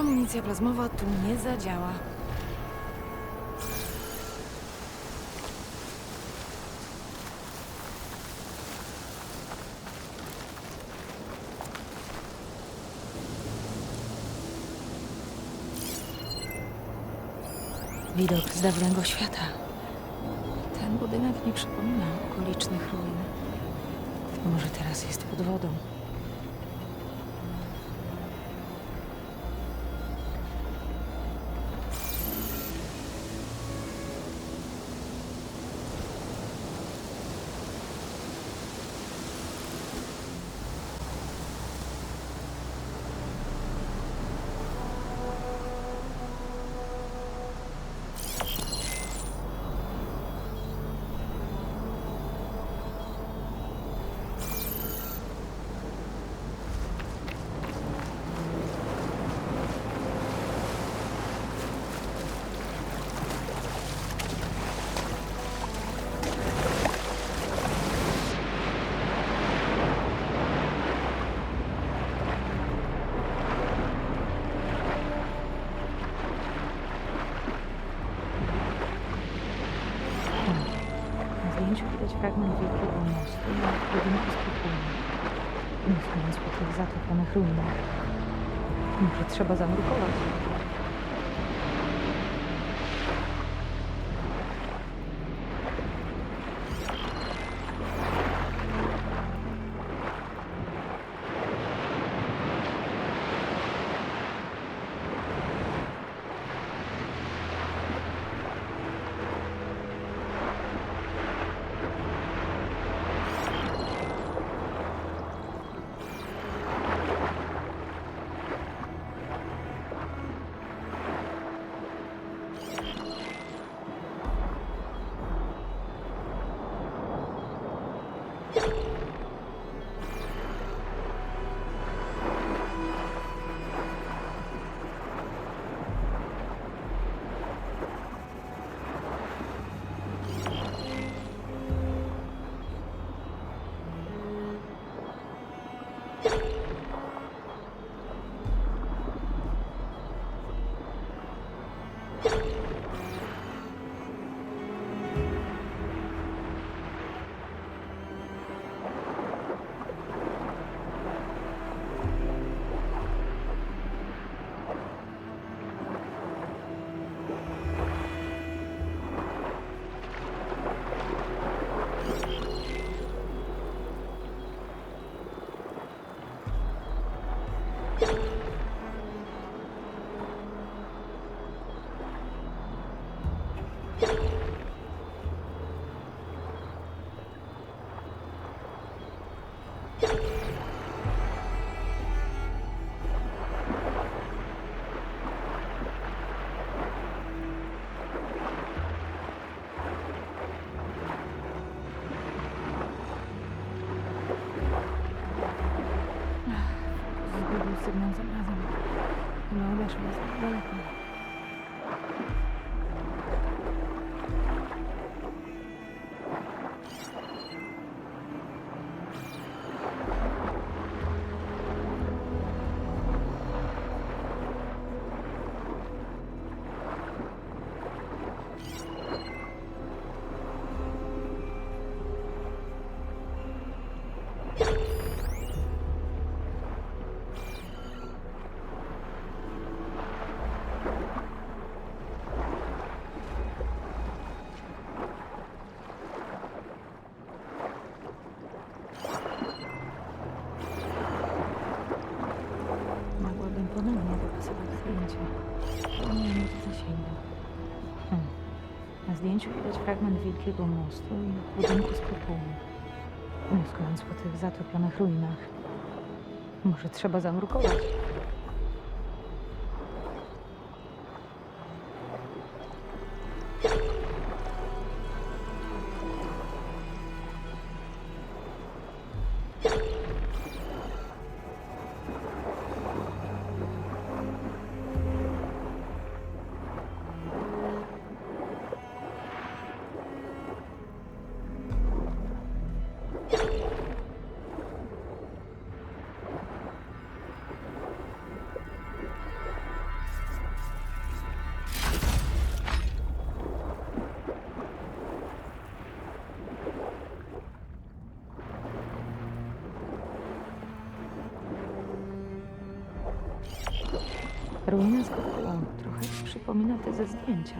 Amunicja plazmowa tu nie zadziała. Widok z dawnego świata. Ten budynek nie przypomina okolicznych ruin. Może teraz jest pod wodą. Zdjęciu widać fragment wielkiego mostu i z podwórza. Mówiąc po tych zatopionych ruinach. Może trzeba you Ach, so gut, du musst den langsam da sein. Genau, wer schon was. kracie. Nie wiem, do zasięgu. Hmm. Na zdjęciu widać fragment wielkiego mostu i budynku z kopuły. Noskując po tych zatopionych ruinach. Może trzeba zanurkować. Ruina z Gotyku. Trochę przypomina te ze zdjęcia.